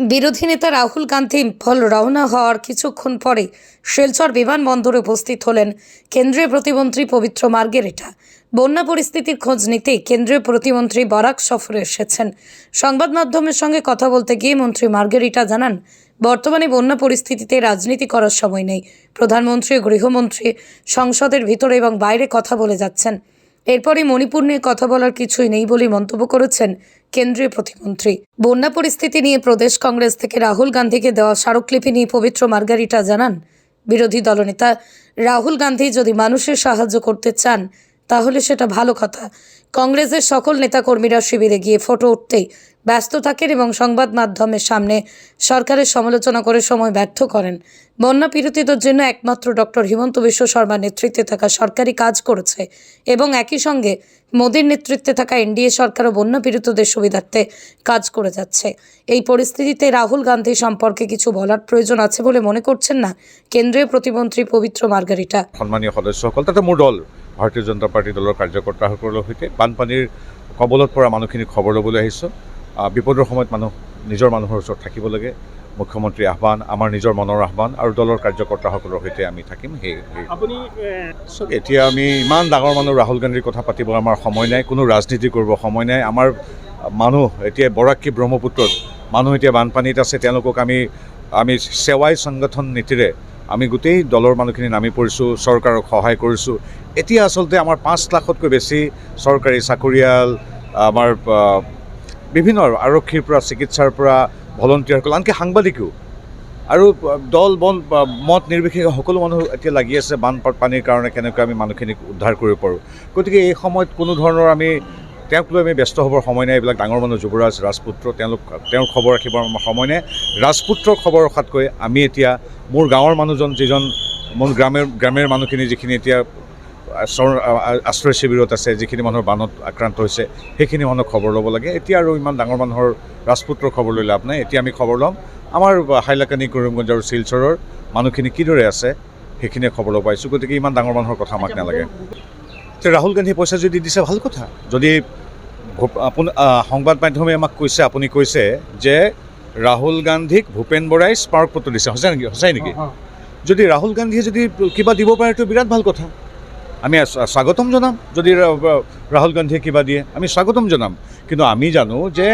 বিরোধী নেতা রাহুল গান্ধী ইম্ফল রওনা হওয়ার কিছুক্ষণ পরে শিলচর বিমানবন্দরে উপস্থিত হলেন কেন্দ্রীয় প্রতিমন্ত্রী পবিত্র মার্গেরিটা। বন্যা পরিস্থিতির খোঁজ নিতে কেন্দ্রীয় প্রতিমন্ত্রী বরাক সফরে এসেছেন। সংবাদ মাধ্যমের সঙ্গে কথা বলতে গিয়ে মন্ত্রী মার্গেরিটা জানান, বর্তমানে বন্যা পরিস্থিতিতে রাজনীতি করার সময় নেই। প্রধানমন্ত্রী গৃহমন্ত্রী সংসদের ভিতরে এবং বাইরে কথা বলে যাচ্ছেন। এরপরে মণিপুর নিয়ে কথা বলার কিছুই নেই বলে মন্তব্য করেছেন কেন্দ্রীয় প্রতিমন্ত্রী। বন্যা পরিস্থিতি নিয়ে প্রদেশ কংগ্রেস থেকে রাহুল গান্ধীকে দেওয়া স্মারকলিপি নিয়ে পবিত্র মার্গারিটা জানান। বিরোধী দলনেতা রাহুল গান্ধী যদি মানুষের সাহায্য করতে চান, তাহলে সেটা ভালো কথা। কংগ্রেসের সকল নেতাকর্মীরা শিবিরে গিয়ে ফটো উঠতেই ব্যস্ত থাকেন এবং সংবাদ মাধ্যমের সামনে সরকারের সমালোচনা করে সময় ব্যর্থ করেন। বন্যা পীড়িতদের জন্য একমাত্র ডক্টর হিমন্ত বিশ্ব শর্মার নেতৃত্বে থাকা সরকারি কাজ করেছে এবং একই সঙ্গে মোদীর নেতৃত্বে থাকা এনডিএ সরকারও বন্যা পীড়িতদের সুবিধার্থে কাজ করে যাচ্ছে। এই পরিস্থিতিতে রাহুল গান্ধী সম্পর্কে কিছু বলার প্রয়োজন আছে বলে মনে করছেন না কেন্দ্ৰীয় প্ৰতিমন্ত্ৰী পবিত্ৰ মাৰ্গাৰিটা সন্মানীয় সদস্যসকল তাতে মোৰ দল ভাৰতীয় জনতা পাৰ্টী দলৰ কাৰ্যকৰ্তাসকলৰ সৈতে বানপানীৰ কবলত পৰা মানুহখিনিক খবৰ ল'বলৈ আহিছোঁ। আহ, বিপদৰ সময়ত মানুহ নিজৰ মানুহৰ ওচৰত থাকিব লাগে। মুখ্যমন্ত্ৰীৰ আহ্বান আমাৰ নিজৰ মনৰ আহ্বান আৰু দলৰ কাৰ্যকৰ্তাসকলৰ সৈতে আমি থাকিম। সেই আপুনি এতিয়া আমি ইমান ডাঙৰ মানুহ ৰাহুল গান্ধীৰ কথা পাতিব আমাৰ সময় নাই কোনো ৰাজনীতি কৰিব সময় নাই। আমাৰ মানুহ এতিয়া বৰাকী ব্ৰহ্মপুত্ৰত মানুহ এতিয়া বানপানীত আছে তেওঁলোকক আমি আমি সেৱাই সংগঠন নীতিৰে আমি গোটেই দলৰ মানুহখিনি নামি পৰিছোঁ চৰকাৰক সহায় কৰিছোঁ। এতিয়া আচলতে আমাৰ পাঁচ লাখতকৈ বেছি চৰকাৰী চাকৰিয়াল আমাৰ বিভিন্ন আৰক্ষীৰ পৰা, চিকিৎসাৰ পৰা, ভলণ্টিয়াৰসকল, আনকি সাংবাদিকো। আৰু দল, বন মত নিৰ্বিশেষে সকলো মানুহ এতিয়া লাগি আছে বানপানীৰ কাৰণে কেনেকৈ আমি মানুহখিনিক উদ্ধাৰ কৰিব পাৰোঁ। গতিকে এই সময়ত কোনো ধৰণৰ আমি, তেওঁক লৈ আমি ব্যস্ত হ'বৰ সময় নাই। এইবিলাক ডাঙৰ মানুহ যুৱৰাজ ৰাজপুত্ৰ, তেওঁলোক, তেওঁৰ খবৰ ৰাখিবৰ সময় নাই। ৰাজপুত্ৰৰ খবৰ ৰখাতকৈ আমি এতিয়া, মোৰ গাঁৱৰ মানুহজন যিজন, মোৰ গ্ৰামেৰ গ্ৰামেৰ মানুহখিনি যিখিনি এতিয়া আশ্ৰয় শিবিৰত আছে যিখিনি মানুহৰ বানত আক্ৰান্ত হৈছে সেইখিনি মানুহক খবৰ ল'ব লাগে। এতিয়া আৰু ইমান ডাঙৰ মানুহৰ ৰাজপুত্ৰৰ খবৰ লৈ লাভ নাই। এতিয়া আমি খবৰ ল'ম। আমাৰ হাইলাকানি কৰিমগঞ্জ আৰু শিলচৰৰ মানুহখিনি কিদৰে আছে সেইখিনিয়ে খবৰ ল'ব পাৰিছোঁ। গতিকে ইমান ডাঙৰ মানুহৰ কথা আমাক নালাগে। ৰাহুল গান্ধীয়ে পইচা যদি দিছে ভালো কথা। যদি আপোন সংবাদ মাধ্যমে আমাক কৈছে আপুনি কৈছে যে ৰাহুল গান্ধীক ভূপেন বৰাই স্মাৰক পত্ৰ দিছে। সঁচাই নেকি? সঁচাই নেকি? যদি ৰাহুল গান্ধীয়ে যদি কিবা দিব পাৰে তো বিৰাট ভালো কথা। আমি স্বা- স্বাগতম জনাম। যদি ৰাহুল গান্ধীয়ে কিবা দিয়ে, আমি স্বাগতম জনাম। কিন্তু আমি জানো যে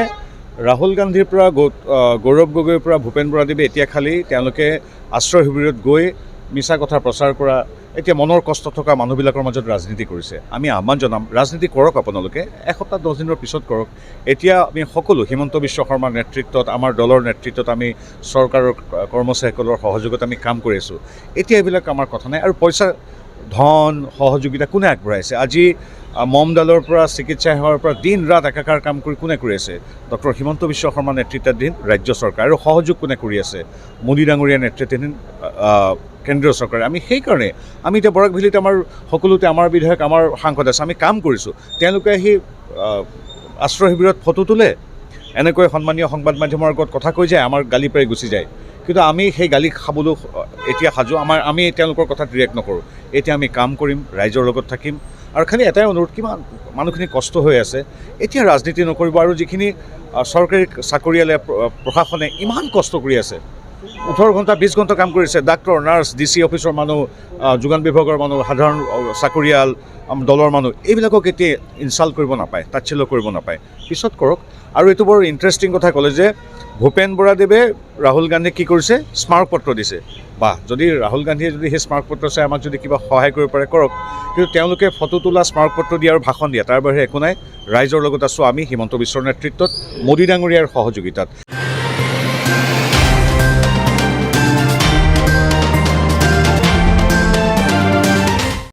ৰাহুল গান্ধীৰ পৰা গৌৰৱ গগৈৰ পৰা ভূপেন বৰাদেৱে এতিয়া খালি তেওঁলোকে আশ্ৰয় শিবিৰত গৈ মিছা কথা প্ৰচাৰ কৰা, এতিয়া মনৰ কষ্ট থকা মানুহবিলাকৰ মাজত ৰাজনীতি কৰিছে। আমি আহ্বান জনাম, ৰাজনীতি কৰক আপোনালোকে, এসপ্তাহ দহ দিনৰ পিছত কৰক। এতিয়া আমি সকলো হিমন্ত বিশ্ব শৰ্মাৰ নেতৃত্বত, আমাৰ দলৰ নেতৃত্বত আমি চৰকাৰৰ কৰ্মচাৰীসকলৰ সহযোগত আমি কাম কৰি আছোঁ। এতিয়া এইবিলাক আমাৰ কথা নাই। আৰু পইচা ধন সহযোগিতা কোনে আগবঢ়াইছে আজি আহ, মমডালৰ পৰা চিকিৎসা সেৱাৰ পৰা দিন ৰাত একাকাৰ কাম কৰি কোনে কৰি আছে? ডক্টৰ হিমন্ত বিশ্ব শৰ্মাৰ নেতৃত্বাধীন ৰাজ্য চৰকাৰ আৰু সহযোগ কোনে কৰি আছে? মোদী ডাঙৰীয়াৰ নেতৃত্বাধীন কেন্দ্ৰীয় চৰকাৰে। আমি সেইকাৰণে আমি এতিয়া বৰাক ভেলীত আমাৰ সকলোতে আমাৰ বিধায়ক আমাৰ সাংসদ আছে আমি কাম কৰিছোঁ। তেওঁলোকে আহি আশ্ৰয় শিবিৰত ফটো তোলে। এনেকৈ সন্মানীয় সংবাদ মাধ্যমৰ আগত কথা কৈ যায়, আমাৰ গালি পাৰি গুচি যায়। কিন্তু আমি সেই গালি খাবলৈ, এতিয়া সাজু, আমাৰ, আমি তেওঁলোকৰ কথাত ৰিয়েক্ট নকৰোঁ। এতিয়া আমি কাম কৰিম, ৰাইজৰ লগত থাকিম। আৰু খালি এটাই অনুৰোধ, কিমান মানুহখিনি কষ্ট হৈ আছে, এতিয়া ৰাজনীতি নকৰিব আৰু যিখিনি চৰকাৰী চাকৰিয়ালে প্ৰশাসনে ইমান কষ্ট কৰি আছে। ওঠৰ ঘণ্টা বিছ ঘণ্টা কাম কৰিছে। ডাক্তৰ, নাৰ্ছ, ডি চি অফিচৰ মানুহ যোগান বিভাগৰ মানুহ, সাধাৰণ চাকৰিয়াল দলৰ মানুহ, এইবিলাকক এতিয়া ইনচাল্ট কৰিব নাপায়, তাচ্ছিল্য কৰিব নাপায়। পিছত কৰক। আৰু এইটো বৰ ইণ্টাৰেষ্টিং কথা ক'লে যে, ভূপেন বৰাদেৱে ৰাহুল গান্ধীক কি কৰিছে? স্মাৰক পত্ৰ দিছে। বা, যদি ৰাহুল গান্ধীয়ে যদি সেই স্মাৰক পত্ৰ চাই আমাক যদি কিবা সহায় কৰিব পাৰে, কৰক। কিন্তু তেওঁলোকে ফটো তোলা স্মাৰক পত্ৰ দিয়া আৰু ভাষণ দিয়া, তাৰ বাহিৰে একো নাই। ৰাইজৰ লগত আছোঁ আমি, হিমন্ত বিশ্বৰ নেতৃত্বত, মোদী ডাঙৰীয়াৰ সহযোগিতাত।